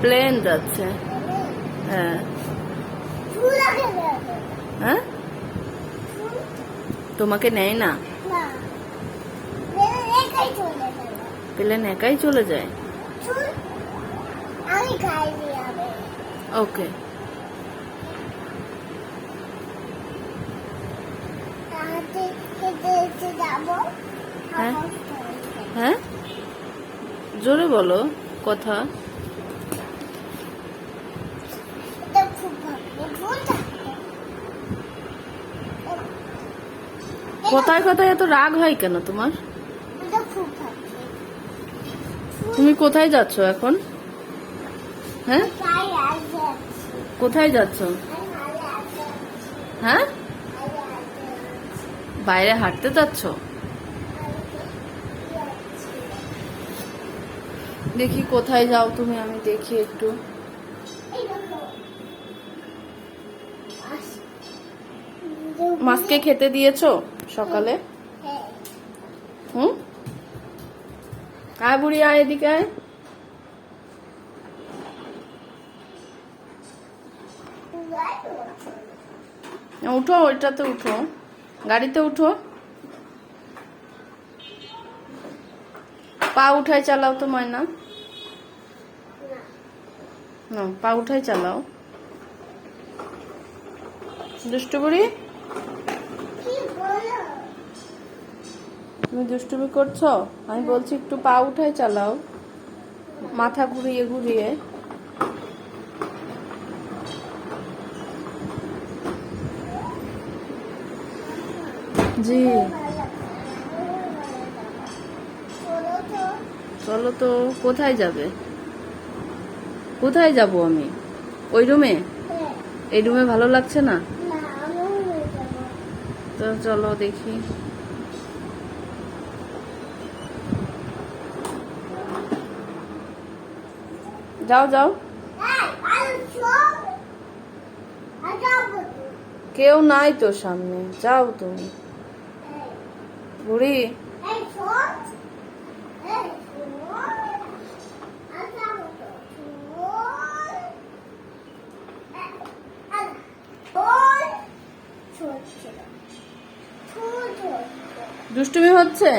Plane যাচ্ছে। হ্যাঁ। হ্যাঁ? তোমাকে নেয় না? প্লেন একাই চলে যায়? ওকে। হ্যাঁ। হ্যাঁ? জোরে বলো কথা। কথায় কথায় এত রাগ হয় কেন তোমার? তুমি কোথায় যাচ্ছ এখন? হ্যাঁ? কোথায় যাচ্ছ? হ্যাঁ? বাইরে হাঁটতে যাচ্ছ? দেখি কোথায় যাও তুমি আমি দেখি একটু। মাছকে খেতে দিয়েছ? সকালে। আয় বুড়ি, আয় এদিকে আয়। উঠো, ওইটাতে উঠো। গাড়িতে উঠো। পা উঠাই চালাও তো, ময়না। পা উঠাই চালাও। দুষ্টু বুড়ি? তুমি দুষ্টুমি করছ? আমি বলছি একটু পা উঠাই চালাও। মাথা ঘুরিয়ে ঘুরিয়ে। জি। চলো তো কোথায় যাবে? কোথায় যাব আমি? ওই রুমে? এই রুমে ভালো লাগছে না? তো চলো দেখি। যাও যাও। কেউ নাই তো সামনে। যাও তুমি। বুড়ি। দুষ্টুমি হচ্ছে?